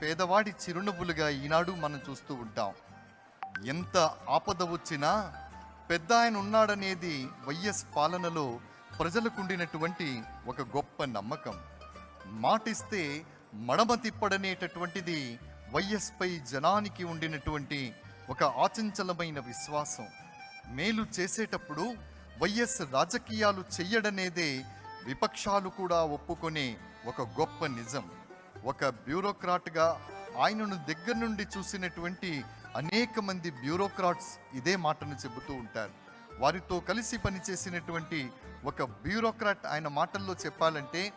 పేదవాడి చిరునవ్వులుగా ఈనాడు మనం చూస్తూ ఉంటాం. ఎంత ఆపద వచ్చినా పెద్ద ఆయన ఉన్నాడనేది వైఎస్ పాలనలో ప్రజలకుండినటువంటి ఒక గొప్ప నమ్మకం. మాటిస్తే మడమ తిప్పడనేటటువంటిది వైఎస్పై జనానికి ఉండినటువంటి ఒక ఆచంచలమైన విశ్వాసం. మేలు చేసేటప్పుడు వైఎస్ రాజకీయాలు చెయ్యడనేదే విపక్షాలు కూడా ఒప్పుకునే ఒక గొప్ప నిజం. ఒక బ్యూరోక్రాట్గా ఆయనను దగ్గర నుండి చూసినటువంటి అనేక మంది బ్యూరోక్రాట్స్ ఇదే మాటను చెబుతూ ఉంటారు. వారితో కలిసి పనిచేసినటువంటి ఒక బ్యూరోక్రాట్ ఆయన మాటల్లో చెప్పాలంటే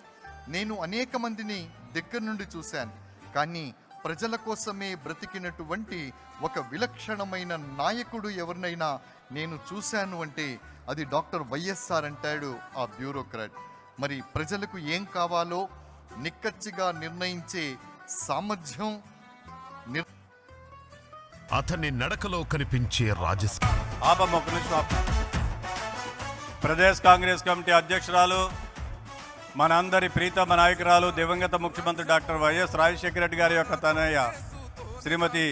నేను అనేక మందిని దగ్గర నుండి చూశాను. కానీ ప్రజల కోసమే బ్రతికినటువంటి ఒక విలక్షణమైన నాయకుడు ఎవరినైనా నేను చూశాను అంటే అది డాక్టర్ వైఎస్ఆర్ అంటాడు ఆ బ్యూరోక్రాట్. మరి ప్రజలకు ఏం కావాలో నిక్కచ్చిగా నిర్ణయించే సామర్థ్యం అతని నడకలో కనిపించే రాజస్ ఆపమ్మ ఒక నిమిషం ఆపు. ప్రదేశ్ కాంగ్రెస్ కమిటీ అధ్యక్షురాలు మనందరి ప్రీతమ నాయకురాలు దివంగత ముఖ్యమంత్రి డాక్టర్ వైఎస్ రాజశేఖర రెడ్డి గారి యొక్క తనయ్య శ్రీమతి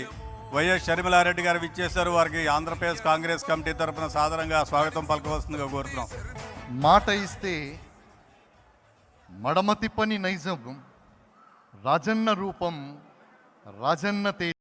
వైఎస్ షర్మిలారెడ్డి గారు విచ్చేశారు వారికి ఆంధ్రప్రదేశ్ కాంగ్రెస్ కమిటీ తరపున సాధారణంగా స్వాగతం పలకవలసిందిగా కోరుతున్నాం మాట ఇస్తే మడమ తిప్పని నైజం రాజన్న రూపం రాజన్న తేజం